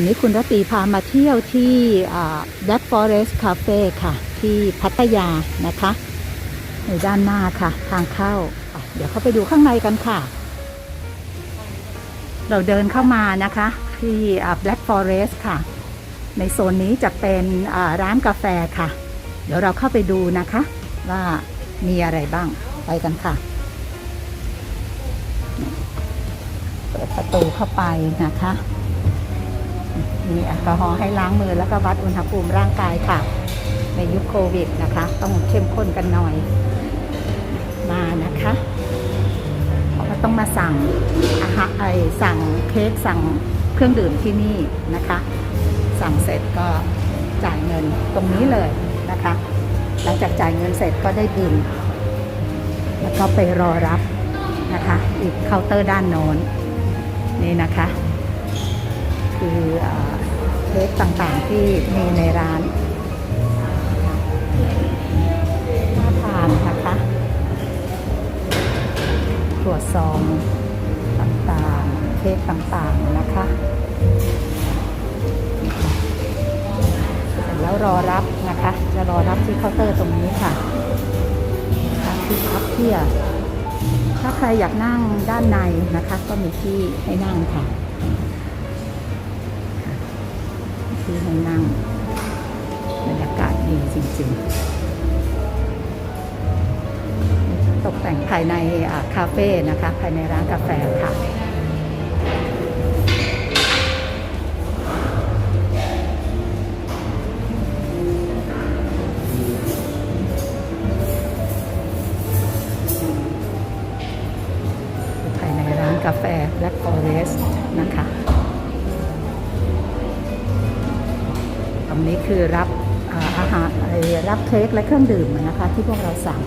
วันนี้คุณรตีพามาเที่ยวที่อ่า Black Forest Cafe ค่ะ ที่พัทยานะคะในด้านหน้าค่ะ ทางเข้า เดี๋ยวเข้าไปดูข้างในกันค่ะ เราเดินเข้ามานะคะ ที่ Black Forest ค่ะ ในโซนนี้จะเป็นร้านกาแฟค่ะ เดี๋ยวเราเข้าไปดูนะคะ ว่ามีอะไรบ้างไปกันค่ะเปิดประตูเข้าไปนะคะ มีแอลกอฮอล์ให้ล้างมือแล้วก็วัดอุณหภูมิร่างกายค่ะ ในยุคโควิดนะคะ ต้องเข้มข้นกันหน่อยมานะคะเราต้องมาสั่งอาหารไอสั่งเค้กสั่งเครื่องดื่มที่นี่นะคะ สั่งเสร็จก็จ่ายเงินตรงนี้เลยนะคะ หลังจากจ่ายเงินเสร็จก็ได้บิน แล้วก็ไปรอรับนะคะ อีกเคาน์เตอร์ด้านโน้นนี่นะคะ คืออ เค้กต่างๆที่มีในร้านน่าทานนะคะถั่วซองต่างๆ เค้กต่างๆนะคะแล้วรอรับนะคะ จะรอรับที่เคาน์เตอร์ตรงนี้ค่ะทางที่พักเที่ยถ้าใครอยากนั่งด้านในนะคะ ก็มีที่ให้นั่งค่ะ ที่ให้นั่งบรรยากาศดีจริง ๆ ตกแต่งภายในคาเฟ่นะคะ ภายในร้านกาแฟค่ะภายในร้านกาแฟ Black Forest นะคะ นี้คือรับอาหารรับเค้กและเครื่องดื่มนะคะ ที่พวกเราสั่ง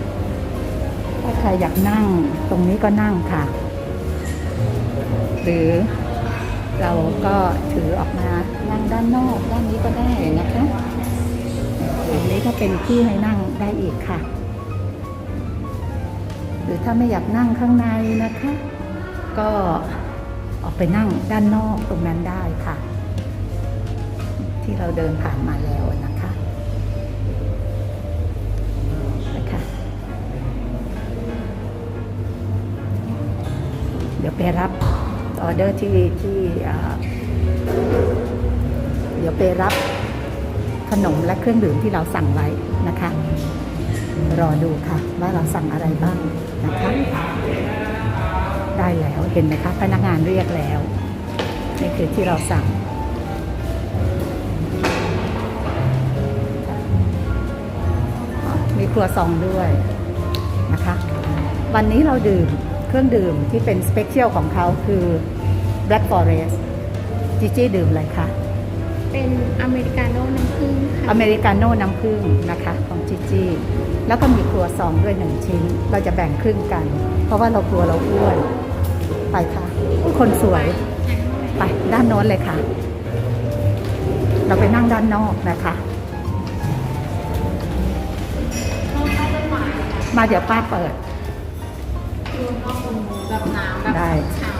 ถ้าใครอยากนั่งตรงนี้ก็นั่งค่ะ หรือเราก็ถือออกมานั่งด้านนอกด้านนี้ก็ได้นะคะอันนี้ก็เป็นที่ให้นั่งได้อีกค่ะ หรือถ้าไม่อยากนั่งข้างในนะคะ ก็ออกไปนั่งด้านนอกตรงนั้นได้ค่ะ ที่เราเดินผ่านมาแล้วนะคะนะคะเดี๋ยวไปรับออเดอร์ที่ที่เดี๋ยวไปรับขนมและเครื่องดื่มที่เราสั่งไว้นะคะ รอดูค่ะ ว่าเราสั่งอะไรบ้างนะคะ ได้แล้วเห็นไหมคะพนักงานเรียกแล้วนี่คือที่เราสั่ง ครัวซองด้วยนะคะ วันนี้เราดื่มเครื่องดื่มที่เป็นสเปเชียลของเขาคือ Black Forest จีจี้ดื่มอะไรคะ เป็นอเมริกาโน่น้ำผึ้งค่ะ อเมริกาโน่น้ำผึ้งนะคะของจีจี้แล้วก็มีครัวซองด้วยหนึ่งชิ้น เราจะแบ่งครึ่งกัน เพราะว่าเรากลัวเราอ้วน ไปค่ะอุ๊ยคนสวย ไปด้านโน้นเลยค่ะ เราไปนั่งด้านนอกนะคะ มาเดี๋ยวป้าเปิดแบบน้ำแบบได้ ฉ่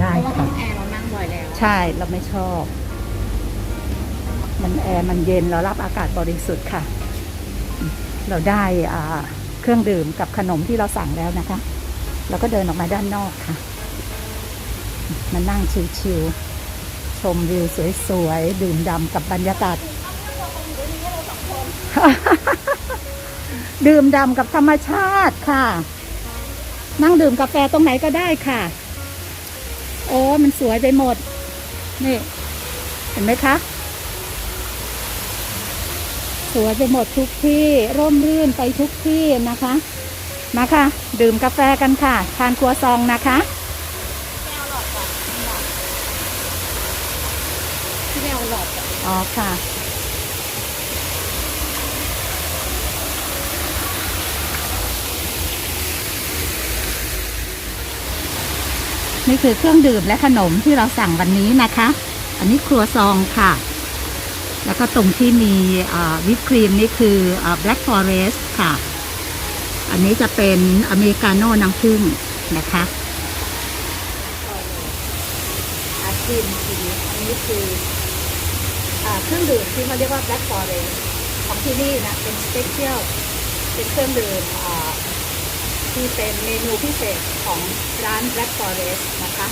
ได้ำเพราะว่าห้ค่ะ องแอร์เรานั่งบ่อยแล้วใช่เราไม่ชอบ มันแอร์มันเย็นเรารับอากาศบริสุทธิ์ค่ะ เราได้อ่าเครื่องดื่มกับขนมที่เราสั่งแล้วนะคะ เราก็เดินออกมาด้านนอกค่ะ มานั่งชิวๆชมวิวสวยๆ ดื่มด่ำกับบรรยากาศ ดื่มด่ำกับธรรมชาติค่ะ นั่งดื่มกาแฟตรงไหนก็ได้ค่ะ โอ้มันสวยไปหมด นี่ เห็นไหมคะ สวยไปหมดทุกที่ ร่มรื่นไปทุกที่นะคะ มาค่ะ ดื่มกาแฟกันค่ะ ทานครัวซองนะคะที่แนวหลอดอะอ๋อค่ะ นี่คือเครื่องดื่มและขนมที่เราสั่งวันนี้นะคะ อันนี้ครัวซองค่ะ แล้วก็ตรงที่มีวิปครีมนี่คืออา Black Forest ค่ะ อันนี้จะเป็นอเมริกาโน่น้ำผึ้งนะคะอาชิมอันนี้คือเครื่องดื่มที่เขาเรียกว่า Black Forest ของที่นี่นะเป็นสเปเชียลเป็นเครื่องดื่ม ที่เป็นเมนูพิเศษของร้าน Black Forest นะคะ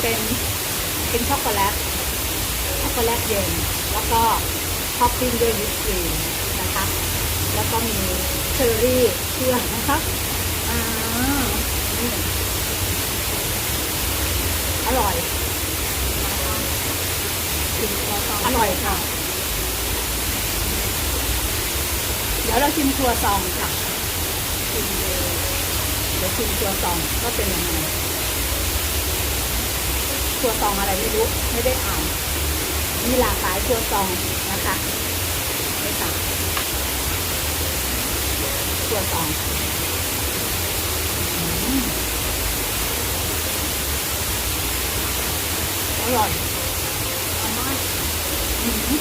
เป็นเป็นช็อกโกแลตช็อกโกแลตเย็น แล้วก็ท็อปปิ้งด้วยวิปครีมนะคะ แล้วก็มีเชอร์รี่เชื่อนะคะอ่าอร่อยนะคะอร่อยค่ะ เดี๋ยวเราชิมครัวซองค่ะชิมเลยเดี๋ยวชิมครัวซองก็เป็นยังไงครัวซองอะไรไม่รู้ไม่ได้อ่านมีหลากหลายครัวซองนะคะนี่ค่ะครัวซองอร่อยอร่อยอืมครั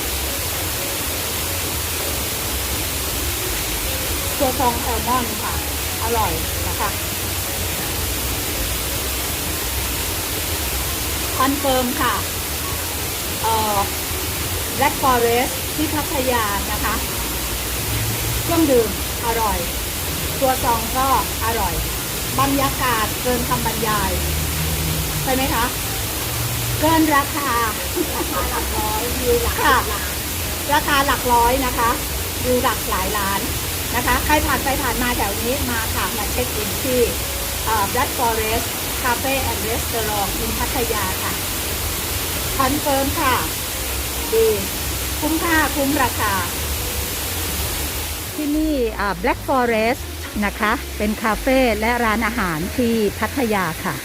วซองแซลมอนค่ะ อร่อยนะคะคอนเฟิร์มค่ะเอ่อ Black Forest ที่พัทยานะคะ เครื่องดื่มอร่อย ตัวซองก็อร่อย บรรยากาศเกินคำบรรยาย ใช่ไหมคะ เกินราคา ราคาหลักร้อยวิวหลักล้านราคาหลักร้อยนะคะวิวหลักหลายล้าน นะคะ ใครผ่านไปผ่านมาแถวนี้มาค่ะ มาเช็คอินที่ Black Forest Cafe and Restaurant อินพัทยาค่ะคอนเฟิร์มค่ะ ดี คุ้มค่าคุ้มราคา ที่นี่ Black Forest นะคะ เป็นคาเฟ่และร้านอาหารที่พัทยาค่ะ